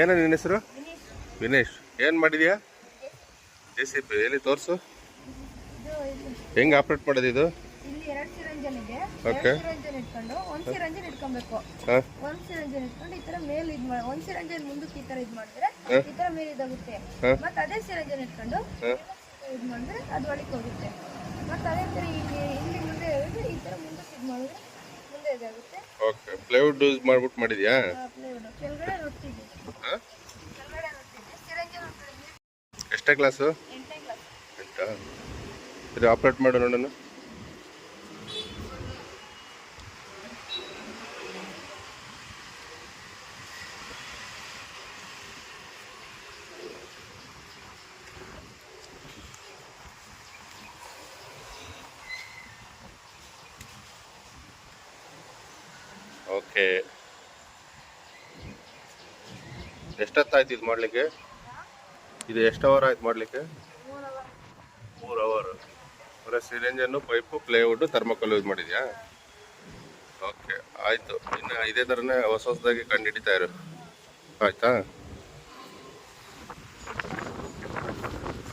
ಏನ ನಿನ್ನ ಹೆಸರು? ವಿನೇಶ್. ಏನು ಮಾಡಿದ್ಯಾ? ಜೆ ಸಿ ಪಿ ಎಲ್ಲಿ ತೋರಿಸು? ಹೆಂಗೆ ಆಪ್ರೇಟ್ ಮಾಡೋದು ಇದು? ಇಲ್ಲಿ ಎರಡು ಸಿರಂಜನ್ ಇದೆ. ಎರಡು ಸಿರಂಜನ್ ಇಟ್ಕೊಂಡು ಒಂದು ಸಿರಂಜನ್ ಇಟ್ಕೊಬೇಕು. ಒಂದು ಸಿರಂಜನ್ ಇಟ್ಕೊಂಡು ಈ ತರ ಮೇಲ್ ಇದ್ ಮಾಡಿ ಒಂದು ಸಿರಂಜನ್ ಮುಂದಕ್ಕೆ ಈ ತರ ಇದ್ ಮಾಡಿದ್ರೆ ಈ ತರ ಮೇಲೆ ಇದಾಗುತ್ತೆ. ಮತ್ತೆ ಅದೇ ಸಿರಂಜನ್ ಇಟ್ಕೊಂಡು ಇದು ಮಾಡಿದ್ರೆ ಅದು ಒಳಗೆ ಹೋಗುತ್ತೆ. ಮತ್ತೆ ಅದೇ ತರ ಇಲ್ಲಿ ಇಲ್ಲಿ ಮುಂದೆ ಹೋದ್ರೆ ಈ ತರ ಮುಂದಕ್ಕೆ ಇದ್ ಮಾಡಿದ್ರೆ ಮುಂದೆ ಇದಾಗುತ್ತೆ ಓಕೆ ಪ್ಲೈವುಡ್ ಯೂಸ್ ಮಾಡ್ಬಿಟ್ಟು ಮಾಡಿದ್ಯಾ? ಎಷ್ಟೇ ಕ್ಲಾಸು ಎಂಟ ಇದು ಆಪ್ರೇಟ್ ಮಾಡು ನೋಡೋಣ. ಓಕೆ. ಎಷ್ಟೊತ್ತಾಯ್ತು ಇದು ಮಾಡಲಿಕ್ಕೆ? ಇದು ಎಷ್ಟು ಅವರ್ ಆಯ್ತು ಮಾಡಲಿಕ್ಕೆ? ಮೂರು ಅವರ್ ಅಂದರೆ ಸಿಲಿಂಜನ್ನು ಪೈಪು ಪ್ಲೇವುಡ್ಡು ಥರ್ಮಕೋಲ್ ಯೂಸ್ ಮಾಡಿದ್ಯಾ? ಓಕೆ, ಆಯಿತು. ಇನ್ನು ಇದೇ ಥರನೇ ಹೊಸ ಹೊಸದಾಗಿ ಕಂಡು ಹಿಡಿತಾ ಇರು. ಆಯ್ತಾ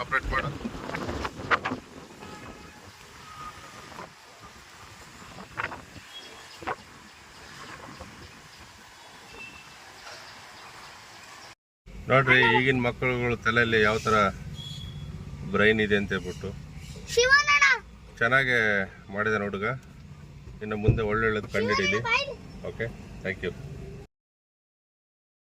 ಆಪ್ರೇಟ್ ಮಾಡು ನೋಡ್ರಿ ಈಗಿನ ಮಕ್ಕಳುಗಳು ತಲೆಯಲ್ಲಿ ಯಾವ ಥರ ಬ್ರೈನ್ ಇದೆ ಅಂತ ಹೇಳ್ಬಿಟ್ಟು. ಚೆನ್ನಾಗೆ ಮಾಡಿದ ಹುಡುಗ. ಇನ್ನು ಮುಂದೆ ಒಳ್ಳೊಳ್ಳೆದು ಕಂಡಿಡೀಲಿ ಓಕೆ ಥ್ಯಾಂಕ್ ಯು